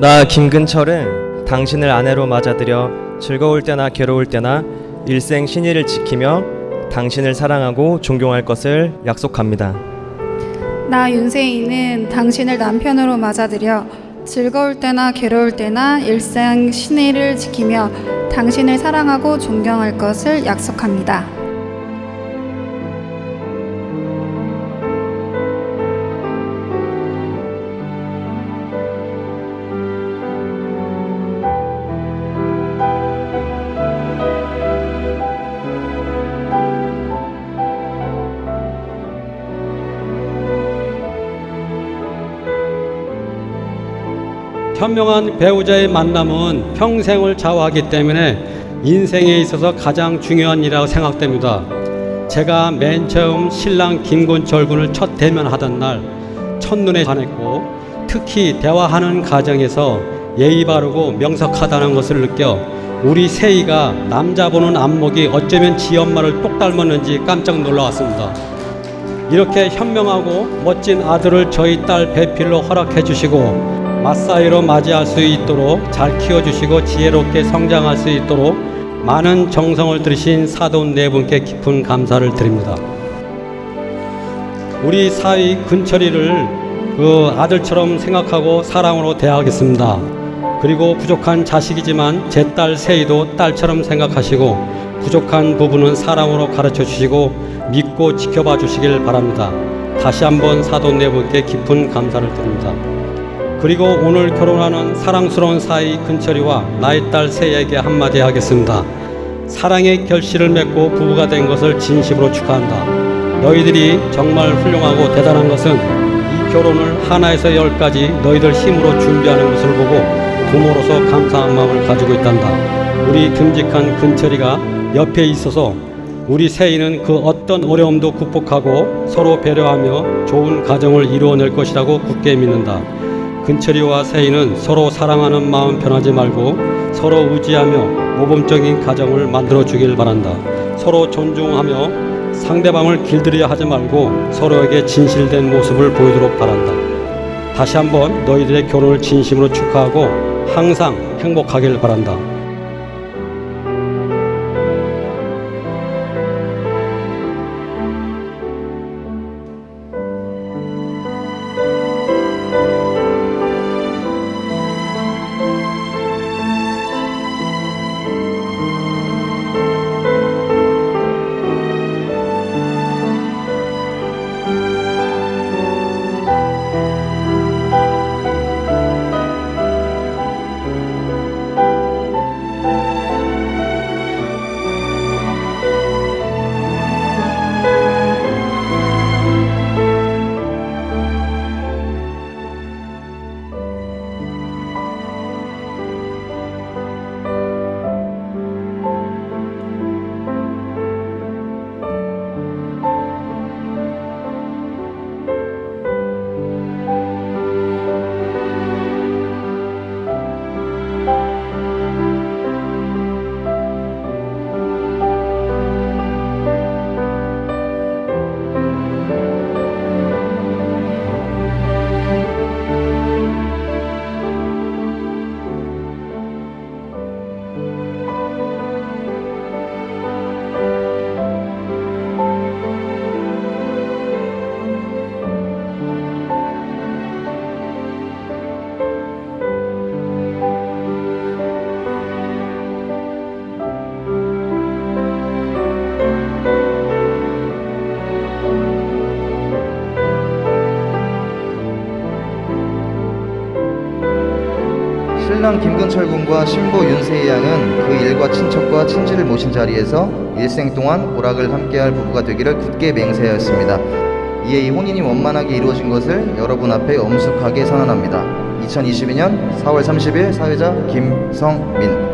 나 김근철은 당신을 아내로 맞아들여 즐거울 때나 괴로울 때나 일생 신의를 지키며 당신을 사랑하고 존경할 것을 약속합니다. 나 윤세이는 당신을 남편으로 맞아들여 즐거울 때나 괴로울 때나 일생 신의를 지키며 당신을 사랑하고 존경할 것을 약속합니다. 현명한 배우자의 만남은 평생을 좌우하기 때문에 인생에 있어서 가장 중요한 일이라고 생각됩니다. 제가 맨 처음 신랑 김건철 군을 첫 대면하던 날 첫눈에 반했고 특히 대화하는 과정에서 예의 바르고 명석하다는 것을 느껴 우리 세이가 남자 보는 안목이 어쩌면 지 엄마를 똑 닮았는지 깜짝 놀라왔습니다. 이렇게 현명하고 멋진 아들을 저희 딸 배필로 허락해 주시고 맞사이로 맞이할 수 있도록 잘 키워주시고 지혜롭게 성장할 수 있도록 많은 정성을 들이신 사돈 네 분께 깊은 감사를 드립니다. 우리 사위 근철이를 그 아들처럼 생각하고 사랑으로 대하겠습니다. 그리고 부족한 자식이지만 제 딸 세이도 딸처럼 생각하시고 부족한 부분은 사랑으로 가르쳐 주시고 믿고 지켜봐 주시길 바랍니다. 다시 한번 사돈 네 분께 깊은 감사를 드립니다. 그리고 오늘 결혼하는 사랑스러운 사이 근철이와 나의 딸 세에게 한마디 하겠습니다. 사랑의 결실을 맺고 부부가 된 것을 진심으로 축하한다. 너희들이 정말 훌륭하고 대단한 것은 이 결혼을 하나에서 열까지 너희들 힘으로 준비하는 것을 보고 부모로서 감사한 마음을 가지고 있단다. 우리 듬직한 근철이가 옆에 있어서 우리 세이는 그 어떤 어려움도 극복하고 서로 배려하며 좋은 가정을 이루어낼 것이라고 굳게 믿는다. 근철이와 세이는 서로 사랑하는 마음 변하지 말고 서로 의지하며 모범적인 가정을 만들어 주길 바란다. 서로 존중하며 상대방을 길들여 하지 말고 서로에게 진실된 모습을 보이도록 바란다. 다시 한번 너희들의 결혼을 진심으로 축하하고 항상 행복하길 바란다. 신랑 김근철 군과 신부 윤세희 양은 그 일과 친척과 친지를 모신 자리에서 일생 동안 고락을 함께할 부부가 되기를 굳게 맹세하였습니다. 이에 이 혼인이 원만하게 이루어진 것을 여러분 앞에 엄숙하게 선언합니다. 2022년 4월 30일 사회자 김성민